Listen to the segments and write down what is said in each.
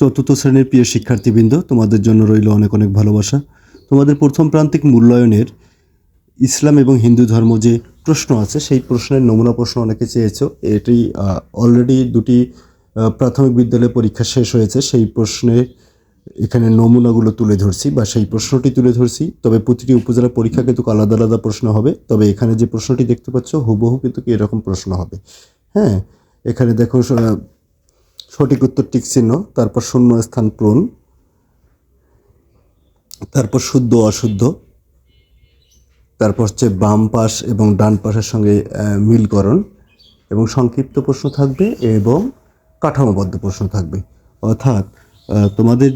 চতুর্থ শ্রেণির প্রিয় শিক্ষার্থীবৃন্দ, তোমাদের জন্য রইল অনেক অনেক ভালোবাসা। তোমাদের প্রথম প্রান্তিক মূল্যায়নের ইসলাম এবং হিন্দু ধর্ম যে প্রশ্ন আছে, সেই প্রশ্নের নমুনা প্রশ্ন অনেকে চেয়েছো। এটি অলরেডি দুটি প্রাথমিক বিদ্যালয়ে পরীক্ষা শেষ হয়েছে। সেই প্রশ্নে এখানে নমুনাগুলো তুলে ধরছি বা সেই প্রশ্নটি তুলে ধরছি। তবে প্রতিটি উপজেলা পরীক্ষা কিন্তু আলাদা আলাদা প্রশ্ন হবে। তবে এখানে যে প্রশ্নটি দেখতে পাচ্ছ, হুবহু কিন্তু এরকম প্রশ্ন হবে। হ্যাঁ এখানে দেখো সঠিক উত্তর টিক চিহ্ন, তারপর শূন্য স্থান পূরণ, তারপর শুদ্ধ অশুদ্ধ, তারপর হচ্ছে বাম পাশ এবং ডান পাশের সঙ্গে মিলকরণ এবং সংক্ষিপ্ত প্রশ্ন থাকবে এবং কাঠামোবদ্ধ প্রশ্ন থাকবে। অর্থাৎ তোমাদের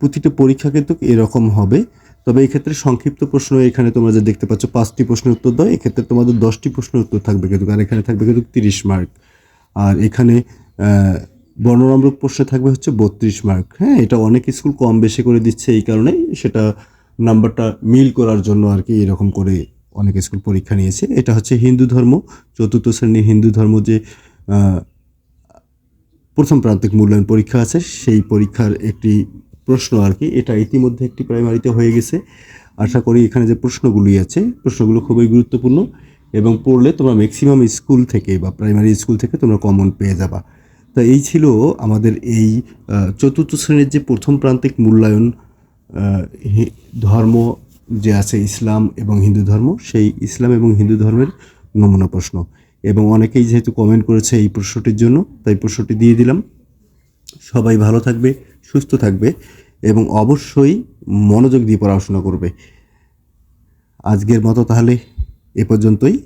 প্রতিটা পরীক্ষা কিন্তু এরকম হবে। তবে এই ক্ষেত্রে সংক্ষিপ্ত প্রশ্ন এখানে তোমরা যে দেখতে পাচ্ছ, পাঁচটি প্রশ্নের উত্তর দাও। এক্ষেত্রে তোমাদের দশটি প্রশ্নের উত্তর থাকবে কিন্তু, আর এখানে থাকবে কিন্তু তিরিশ মার্ক। আর এখানে বর্ণনামূলক প্রশ্নে থাকবে হচ্ছে বত্রিশ মার্ক। হ্যাঁ এটা অনেক স্কুল কম বেশি করে দিচ্ছে এই কারণে সেটা নাম্বারটা মিল করার জন্য আর কি এরকম করে অনেক স্কুল পরীক্ষা নিয়েছে। এটা হচ্ছে হিন্দু ধর্ম, চতুর্থ শ্রেণির হিন্দু ধর্ম যে প্রথম প্রান্তিক মূল্যায়ন পরীক্ষা আছে, সেই পরীক্ষার একটি প্রশ্ন আর কি। এটা ইতিমধ্যে একটি প্রাইমারিতে হয়ে গেছে। আশা করি এখানে যে প্রশ্নগুলি আছে, প্রশ্নগুলো খুবই গুরুত্বপূর্ণ এবং পড়লে তোমরা ম্যাক্সিমাম স্কুল থেকে বা প্রাইমারি স্কুল থেকে তোমরা কমন পেয়ে যাবা। তা এই ছিল আমাদের এই চতুর্থ শ্রেণির যে প্রথম প্রান্তিক মূল্যায়ন ধর্ম যে আছে ইসলাম এবং হিন্দু ধর্ম, সেই ইসলাম এবং হিন্দু ধর্মের নমুনা প্রশ্ন। এবং অনেকেই যেহেতু কমেন্ট করেছে এই প্রশ্নটির জন্য, তাই প্রশ্নটি দিয়ে দিলাম। সবাই ভালো থাকবে, সুস্থ থাকবে এবং অবশ্যই মনোযোগ দিয়ে পড়াশোনা করবে। আজকের মতো তাহলে এ পর্যন্তই।